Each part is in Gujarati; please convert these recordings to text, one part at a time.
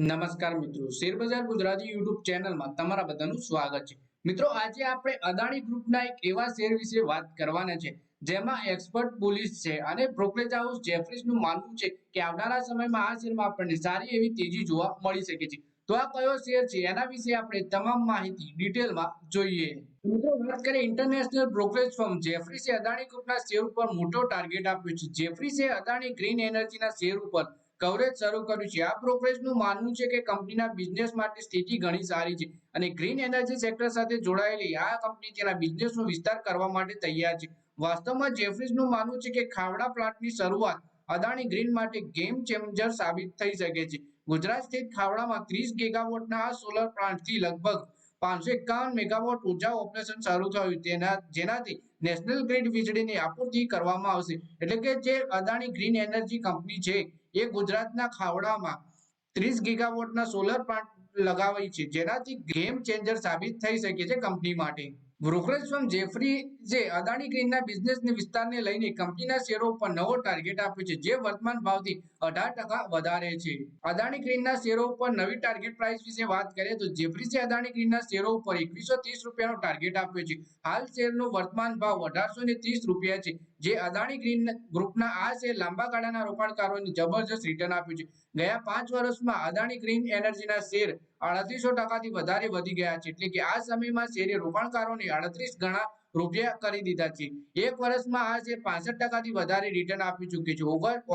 નમસ્કાર મિત્રો. શેરબજાર ગુજરાતી યુટ્યુબ ચેનલમાં તમારા બધાનું સ્વાગત છે. મિત્રો, આજે આપણે અદાણી ગ્રુપના એક એવા શેર વિશે વાત કરવાના છે, જેમાં એક્સપર્ટ પોલીસ છે અને બ્રોકરેજ હાઉસ જેફરીસનું માનવું છે કે આવનારા સમયમાં આ શેરમાં આપણને સારી એવી તેજી જોવા મળી શકે છે. તો આ કયો શેર છે, એના વિશે આપણે તમામ માહિતી ડિટેલમાં જોઈએ. મિત્રો, વાત કરીએ ઇન્ટરનેશનલ બ્રોકરેજ ફર્મ જેફરીસે અદાણી ગ્રુપના શેર ઉપર મોટો ટાર્ગેટ આપ્યો છે. જેફરીસે અદાણી ગ્રીન એનર્જીના શેર ઉપર કવરેજ શરૂ કર્યું છે. આ બ્રોકરેજનું માનવું છે કે કંપનીના બિઝનેસ માટે સ્થિતિ ઘણી સારી છે અને ગ્રીન એનર્જી સેક્ટર સાથે જોડાયેલી આ કંપની તેના બિઝનેસનો વિસ્તાર કરવા માટે તૈયાર છે. વાસ્તવમાં જેફરીઝનું માનવું છે કે ખાવડા પ્લાન્ટની શરૂઆત અદાણી ગ્રીન માટે ગેમ ચેન્જર સાબિત થઈ શકે છે. ગુજરાત સ્થિત ખાવડામાં ત્રીસ ગેગાવોટના આ સોલર પ્લાન્ટથી લગભગ પાંચસો એકાવન મેગાવોટ ઊર્જા ઓપરેશન શરૂ થયું. તેના, જેનાથી નેશનલ ગ્રીડ વીજળીની આપૂર્તિ કરવામાં આવશે. એટલે કે જે અદાણી ગ્રીન એનર્જી કંપની છે, એ ગુજરાતના ખાવડામાં ત્રીસ ગીગાવોટના સોલર પ્લાન્ટ લગાવી છે. જેનાથી ગેમ ચેન્જર સાબિત થઈ શકે છે કંપની માટે. બ્રોકરેજ ફર્મ જેફરી જે અદાણી ગ્રીનના બિઝનેસની વિસ્તારને લઈને કંપનીના શેરો ઉપર નવો ટાર્ગેટ આપ્યો છે, જે વર્તમાન ભાવથી અઢાર ટકા વધારે છે. અદાણી ગ્રીનના શેરો ઉપર નવી ટાર્ગેટ પ્રાઇસ વિશે વાત કરીએ તો જેફરીસે અદાણી ગ્રીનના શેરો ઉપર એકવીસો ત્રીસ રૂપિયાનો ટાર્ગેટ આપ્યો છે. હાલ શેરનો વર્તમાન ભાવ અઢારસો ને ત્રીસ રૂપિયા છે, જે અદાણી ગ્રીન ગ્રુપના આ શેર લાંબા ગાળાના રોકાણકારોને જબરજસ્ત રિટર્ન આપ્યું છે. ગયા પાંચ વર્ષમાં અદાણી ગ્રીન એનર્જીના શેર આડત્રીસો ટકાથી વધારે વધી ગયા છે. એટલે કે આ સમયમાં શેરે રોકાણકારોને અડત્રીસ ગણા રૂપિયા કરી દીધા છે. એક વર્ષમાં આ શેર પાસઠ ટકાથી વધારે રિટર્ન આપી ચૂકી છે.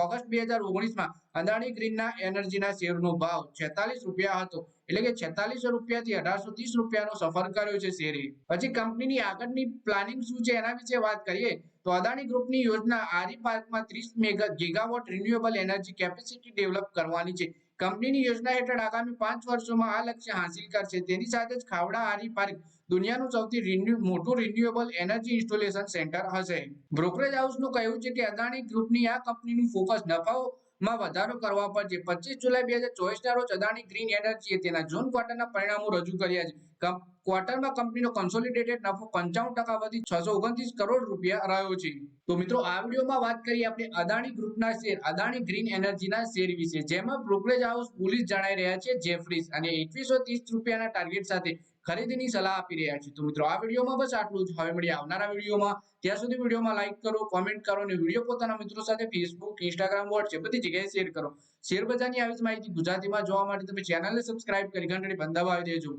ઓગસ્ટ બે હજાર ઓગણીસમાં અદાણી ગ્રીનના એનર્જીના શેરનો ભાવ છેતાલીસ રૂપિયા હતો. એટલે કે છેતાલીસો રૂપિયાથી અઢારસો ત્રીસ રૂપિયાનો સફર કર્યો છે શેરે. પછી કંપનીની આગળની પ્લાનિંગ શું છે એના વિશે વાત કરીએ, તો અદાણી ગ્રુપની યોજના આરી પાર્કમાં ત્રીસ mega gigawatt renewable energy capacity develop કરવાની છે. કંપનીની યોજના હેઠળ આગામી પાંચ વર્ષોમાં આ લક્ષ્ય હાંસિલ કરશે. તેની સાથે જ ખાવડા આરી પાર્ક દુનિયાનું સૌથી મોટું રિન્યુએબલ એનર્જી ઇન્સ્ટોલેશન સેન્ટર હશે. બ્રોકરેજ હાઉસનું કહેવું છે કે અદાણી ગ્રુપની આ કંપનીનું ફોકસ નફાઓ માં વધારો કરવા પર છે પચીસ જુલાઈ બે હજાર ચોવીસના રોજ અદાણી ગ્રીન એનર્જીએ તેના જૂન ક્વાર્ટરના પરિણામો રજૂ કર્યા છે. ક્વાર્ટરમાં કંપનીનો કન્સોલિડેટેડ નફો પંચાવન ટકા વધી છસો ઓગણત્રીસ કરોડ રૂપિયા રહ્યો છે. તો મિત્રો, આ વિડીયોમાં વાત કરીએ આપણે અદાણી ગ્રુપના શેર, અદાણી ગ્રીન એનર્જીના શેર વિશે, જેમાં બ્રોકરેજ હાઉસ પોલીસ જણાઈ રહ્યા છે જેફરીસ અને એકવીસો ત્રીસ રૂપિયાના ટાર્ગેટ સાથે ખરીદીની સલાહ આપી રહ્યા છે તો મિત્રો, આ વિડીયોમાં બસ આટલું જ. હવે મળીએ આવનારા વિડીયોમાં. ત્યાં સુધી વિડીયોમાં લાઈક કરો કોમેન્ટ કરો અને વીડિયો પોતાના મિત્રો સાથે ફેસબુક ઇન્સ્ટાગ્રામ વોટ્સએપ બધી જગ્યાએ શેર કરો. શેર બજારની આવી જ માહિતી ગુજરાતીમાં જોવા માટે તમે ચેનલને સબસ્ક્રાઇબ કરી ઘંટડી બંધાવા આવી દેજો